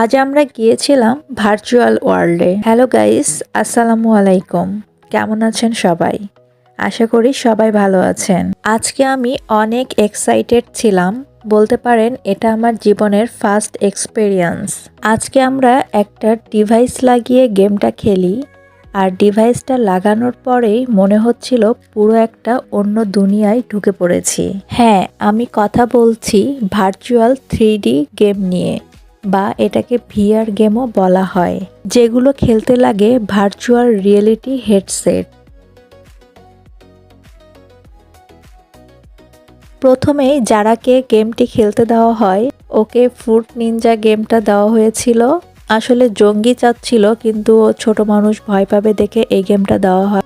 আজ আমরা গিয়েছিলাম ভার্চুয়াল ওয়ার্ল্ডে হ্যালো গাইস আসসালামু আলাইকুম। কেমন আছেন সবাই? আশা করি সবাই ভালো আছেন। আজকে আমি অনেক এক্সাইটেড ছিলাম। বলতে পারেন এটা আমার জীবনের ফার্স্ট এক্সপেরিয়েন্স আজকে আমরা একটা ডিভাইস লাগিয়ে গেমটা খেলি। আর ডিভাইসটা লাগানোর পরেই মনে হচ্ছিল পুরো একটা অন্য দুনিয়ায় ঢুকে পড়েছি। হ্যাঁ আমি কথা বলছি ভার্চুয়াল থ্রি গেম নিয়ে। বা এটাকে ভিআর গেমও বলা হয়, যেগুলো খেলতে লাগে ভার্চুয়াল রিয়েলিটি হেডসেট। প্রথমেই যারাকে গেমটি খেলতে দেওয়া হয়, ওকে ফুড নিনজা গেমটা দেওয়া হয়েছিল। আসলে জঙ্গি চাচ্ছিল, কিন্তু ও ছোট মানুষ ভয় পাবে দেখে এই গেমটা দেওয়া হয়।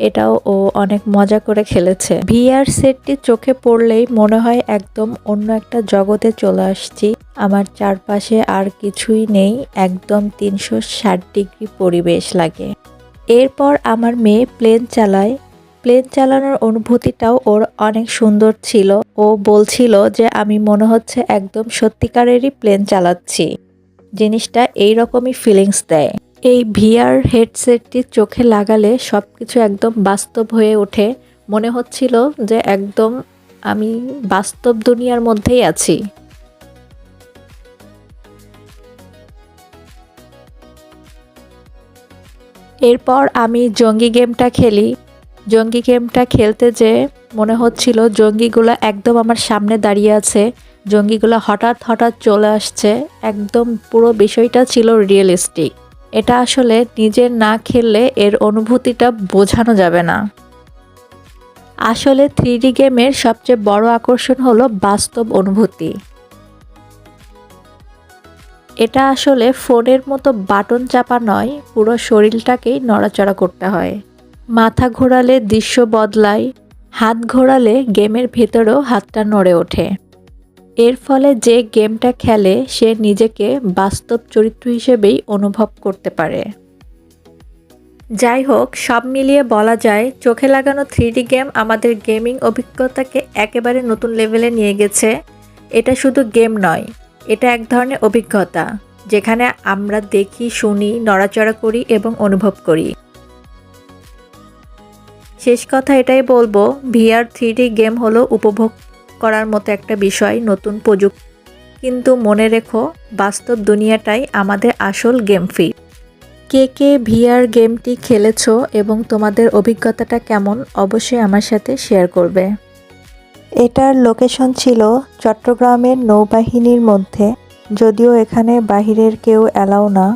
এটাও ও অনেক মজা করে খেলেছে। ভিআর সেটটি চোখে পড়লেই মনে হয় একদম অন্য একটা জগতে চলে আসছি। আমার চারপাশে আর কিছুই নেই, একদম তিনশো ষাট ডিগ্রি পরিবেশ লাগে। এরপর আমার মেয়ে প্লেন চালায়। প্লেন চালানোর অনুভূতিটাও ওর অনেক সুন্দর ছিল। ও বলছিল যে আমি মনে হচ্ছে একদম সত্যিকারেরই প্লেন চালাচ্ছি। জিনিসটা এই রকমই ফিলিংস দেয়। এই ভিআর হেডসেটটি চোখে লাগালে সব কিছু একদম বাস্তব হয়ে ওঠে। মনে হচ্ছিল যে একদম আমি বাস্তব দুনিয়ার মধ্যেই আছি। এরপর আমি জঙ্গি গেমটা খেলি। জঙ্গি গেমটা খেলতে যে মনে হচ্ছিল জঙ্গিগুলো একদম আমার সামনে দাঁড়িয়ে আছে। জঙ্গিগুলো হঠাৎ হঠাৎ চলে আসছে। একদম পুরো বিষয়টা ছিল রিয়েলিস্টিক এটা আসলে নিজের না খেললে এর অনুভূতিটা বোঝানো যাবে না। আসলে থ্রি গেমের সবচেয়ে বড় আকর্ষণ হলো বাস্তব অনুভূতি। এটা আসলে ফোনের মতো বাটন চাপা নয়, পুরো শরীরটাকেই নড়াচড়া করতে হয়। মাথা ঘোরালে দৃশ্য বদলায়, হাত ঘোরালে গেমের ভেতরেও হাতটা নড়ে ওঠে। এর ফলে যে গেমটা খেলে সে নিজেকে বাস্তব চরিত্র হিসেবেই অনুভব করতে পারে। যাই হোক, সব মিলিয়ে বলা যায়, চোখে লাগানো থ্রি গেম আমাদের গেমিং অভিজ্ঞতাকে একেবারে নতুন লেভেলে নিয়ে গেছে। এটা শুধু গেম নয়, এটা এক ধরনের অভিজ্ঞতা, যেখানে আমরা দেখি, শুনি, নড়াচড়া করি এবং অনুভব করি। শেষ কথা এটাই বলব, ভিআর থ্রি গেম হলো উপভোগ করার মতো একটা বিষয়, নতুন প্রযুক্তি। কিন্তু মনে রেখো, বাস্তব দুনিয়াটাই আমাদের আসল গেম ফি কে কে ভিআর গেমটি খেলেছো এবং তোমাদের অভিজ্ঞতাটা কেমন, অবশ্যই আমার সাথে শেয়ার করবে। এটার লোকেশন ছিল চট্টগ্রামের নৌবাহিনীর মধ্যে, যদিও এখানে বাহিরের কেউ অ্যালাও না।